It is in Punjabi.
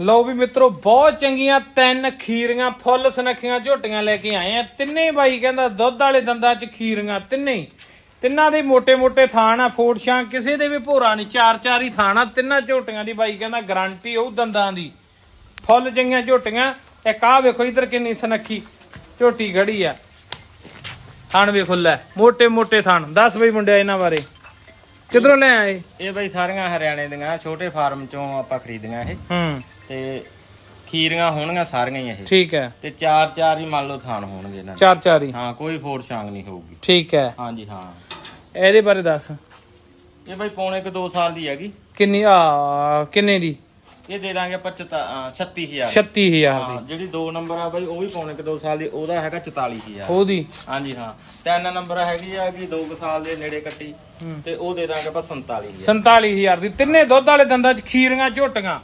ਲਓ ਵੀ ਮਿੱਤਰੋ, ਬਹੁਤ ਚੰਗੀਆਂ ਤਿੰਨ ਖੀਰੀਆਂ, ਫੁੱਲ ਸਨਖੀਆਂ ਝੋਟੀਆਂ ਲੈ ਕੇ ਆਏ ਆ। ਤਿੰਨੇ ਬਾਈ ਕਹਿੰਦਾ, ਦੁੱਧ ਵਾਲੇ ਦੰਦਾਂ 'ਚ ਖੀਰੀਆਂ, ਤਿੰਨੇ ਤਿੰਨਾਂ ਦੇ ਮੋٹے-ਮੋٹے ਥਾਣ ਆ ਫੋਟਸ਼ਾਂ ਕਿਸੇ ਦੇ ਵੀ ਭੋਰਾ ਨਹੀਂ, ਚਾਰ-ਚਾਰ ਹੀ ਥਾਣ ਆ। ਤਿੰਨਾਂ ਝੋਟੀਆਂ ਦੀ ਬਾਈ ਕਹਿੰਦਾ ਗਾਰੰਟੀ ਉਹ ਦੰਦਾਂ ਦੀ। ਫੁੱਲ ਚੰਗੀਆਂ ਝੋਟੀਆਂ। ਇਹ ਕਾਹ ਵੇਖੋ ਇਧਰ ਕਿੰਨੀ ਸਨਖੀ ਝੋਟੀ ਖੜੀ ਆ। ਥਾਣ ਵੇਖੋ, ਲੈ, ਮੋٹے-ਮੋٹے ਥਾਣ ਦੱਸ ਬਈ ਮੁੰਡਿਆ, ਇਹਨਾਂ ਬਾਰੇ। ਕਿਧਰੋਂ ਲੈ ਆਏ? ਇਹ ਬਈ ਸਾਰੀਆਂ ਹਰਿਆਣੇ ਦੀਆਂ ਛੋਟੇ ਫਾਰਮ ਚੋਂ ਆਪਾਂ ਖਰੀਦੀਆਂ ਇਹ। ਹੂੰ। ਤੇ ਖੀਰੀਆਂ ਹੋਣਗੀਆਂ ਸਾਰੀਆਂ ਹੀ ਇਹ। ਠੀਕ ਹੈ। ਤੇ ਚਾਰ ਚਾਰ ਹੀ ਮੰਨ ਲਓ ਥਾਨ ਹੋਣਗੇ ਇਹਨਾਂ ਦੇ। ਚਾਰ ਚਾਰ ਹੀ? ਹਾਂ ਕੋਈ ਫੋੜ ਛਾਂਗ ਨਹੀਂ ਹੋਊਗੀ। ਠੀਕ ਹੈ। ਹਾਂਜੀ ਹਾਂ। ਇਹਦੇ ਬਾਰੇ ਦੱਸ। ਇਹ ਬਈ ਪੌਣੇ ਕੁ 2 ਸਾਲ ਦੀ ਹੈਗੀ। ਕਿੰਨੀ ਆ ਕਿੰਨੇ ਦੀ? ਇਹ ਦੇ ਦਾਂਗੇ 36000 36000 ਹਾਂ ਦੀ। ਜਿਹੜੀ 2 ਨੰਬਰ ਆ ਬਈ ਉਹ ਵੀ ਪੌਣੇ ਕੁ 2 ਸਾਲ ਦੀ ਉਹਦਾ ਹੈਗਾ 44000 ਉਹਦੀ? ਹਾਂਜੀ ਹਾਂ। ਤਿੰਨ ਨੰਬਰ ਹੈਗੀ ਆ ਕਿ 2 ਸਾਲ ਦੇ ਨੇੜੇ ਕੱਟੀ। ਤੇ ਉਹ ਦੇ ਦਾਂਗੇ ਆਪਾਂ 47000 47000 ਦੀ। ਤਿੰਨੇ ਦੁੱਧ ਵਾਲੇ ਦੰਦਾਂ 'ਚ ਖੀਰੀਆਂ ਝੋਟੀਆਂ।